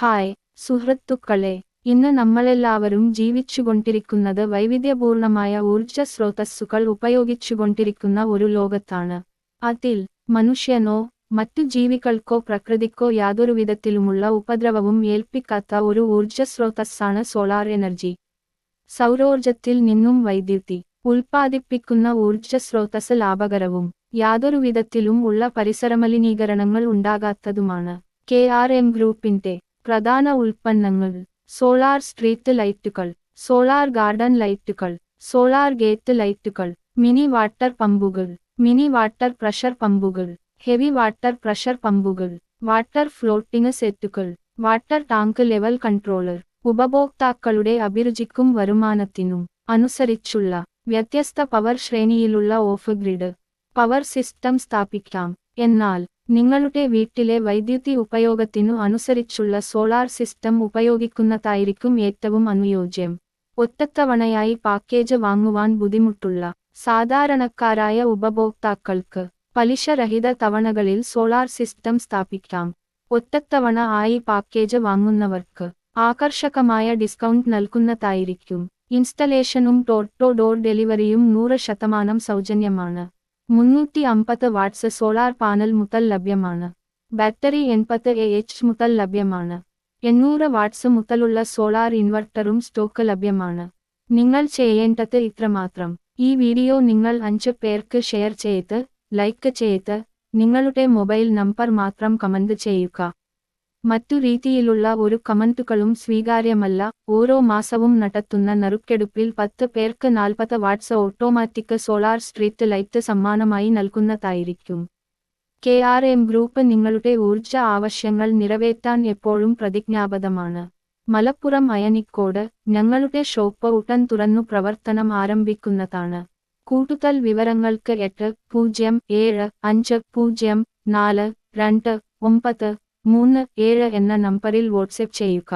Hi സുഹൃത്തുക്കളെ. ഇന്ന് നമ്മളെല്ലാവരും ജീവിച്ചുകൊണ്ടിരിക്കുന്നത് വൈവിധ്യപൂർണമായ ഊർജ സ്രോതസ്സുകൾ ഉപയോഗിച്ചുകൊണ്ടിരിക്കുന്ന ഒരു ലോകത്താണ്. അതിൽ മനുഷ്യനോ മറ്റു ജീവികൾക്കോ പ്രകൃതിക്കോ യാതൊരു വിധത്തിലുമുള്ള ഉപദ്രവവും ഏൽപ്പിക്കാത്ത ഒരു ഊർജ സ്രോതസ്സാണ് സോളാർ എനർജി. സൗരോർജത്തിൽ നിന്നും വൈദ്യുതി ഉൽപ്പാദിപ്പിക്കുന്ന ഊർജ സ്രോതസ് ലാഭകരവും യാതൊരു വിധത്തിലും ഉള്ള പരിസരമലിനീകരണങ്ങൾ ഉണ്ടാകാത്തതുമാണ്. കെ ആർ എം ഗ്രൂപ്പിന്റെ പ്രധാന ഉൽപ്പന്നങ്ങൾ. സോളാർ സ്ട്രീറ്റ് ലൈറ്റുകൾ സോളാർ ഗാർഡൻ ലൈറ്റുകൾ സോളാർ ഗേറ്റ് ലൈറ്റുകൾ മിനി വാട്ടർ പമ്പുകൾ മിനി വാട്ടർ പ്രഷർ പമ്പുകൾ ഹെവി വാട്ടർ പ്രഷർ പമ്പുകൾ വാട്ടർ ഫ്ലോട്ടിംഗ് സെറ്റുകൾ വാട്ടർ ടാങ്ക് ലെവൽ കൺട്രോളർ ഉപഭോക്താക്കളുടെ അഭിരുചിക്കും വരുമാനത്തിനും അനുസരിച്ചുള്ള വ്യത്യസ്ത പവർ ശ്രേണിയിലുള്ള ഓഫ് ഗ്രിഡ് പവർ സിസ്റ്റം സ്ഥാപിക്കാം. എന്നാൽ നിങ്ങളുടെ വീട്ടിലെ വൈദ്യുതി ഉപയോഗത്തിനു അനുസരിച്ചുള്ള സോളാർ സിസ്റ്റം ഉപയോഗിക്കുന്നതായിരിക്കും ഏറ്റവും അനുയോജ്യം. ഒറ്റത്തവണയായി പാക്കേജ് വാങ്ങുവാൻ ബുദ്ധിമുട്ടുള്ള സാധാരണക്കാരായ ഉപഭോക്താക്കൾക്ക് പലിശരഹിത തവണകളിൽ സോളാർ സിസ്റ്റം സ്ഥാപിക്കാം. ഒറ്റത്തവണ ആയി പാക്കേജ് വാങ്ങുന്നവർക്ക് ആകർഷകമായ ഡിസ്കൗണ്ട് നൽകുന്നതായിരിക്കും. ഇൻസ്റ്റലേഷനും ടോട്ടോ ഡോർ ഡെലിവറിയും നൂറ് ശതമാനം സൗജന്യമാണ്. മുന്നൂറ്റി അമ്പത് വാട്ട്സ് സോളാർ പാനൽ മുതൽ ലഭ്യമാണ്. ബാറ്ററി എൺപത് എ എച്ച് മുതൽ ലഭ്യമാണ്. എണ്ണൂറ് വാട്ട്സ് മുതലുള്ള സോളാർ ഇൻവെർട്ടറും സ്റ്റോക്ക് ലഭ്യമാണ്. നിങ്ങൾ ചെയ്യേണ്ടത് ഇത്രമാത്രം. ഈ വീഡിയോ നിങ്ങൾ അഞ്ച് പേർക്ക് ഷെയർ ചെയ്ത് ലൈക്ക് ചെയ്ത് നിങ്ങളുടെ മൊബൈൽ നമ്പർ മാത്രം കമന്റ് ചെയ്യുക. മറ്റു രീതിയിലുള്ള ഒരു കമന്റുകളും സ്വീകാര്യമല്ല. ഓരോ മാസവും നടത്തുന്ന നറുക്കെടുപ്പിൽ പത്ത് പേർക്ക് നാൽപ്പത് watts automatic solar street light സമ്മാനമായി നൽകുന്നതായിരിക്കും. കെ ആർ എം ഗ്രൂപ്പ് നിങ്ങളുടെ ഊർജ ആവശ്യങ്ങൾ നിറവേറ്റാൻ എപ്പോഴും പ്രതിജ്ഞാബദ്ധമാണ്. മലപ്പുറം അയനിക്കോട് ഞങ്ങളുടെ ഷോപ്പ് ഉടൻ തുറന്നു പ്രവർത്തനം ആരംഭിക്കുന്നതാണ്. കൂടുതൽ വിവരങ്ങൾക്ക് എട്ട് പൂജ്യം ഏഴ് അഞ്ച് പൂജ്യം നാല് രണ്ട് ഒമ്പത് മൂന്ന് ഏഴ് എന്ന നമ്പറിൽ വാട്സ്ആപ്പ് ചെയ്യുക.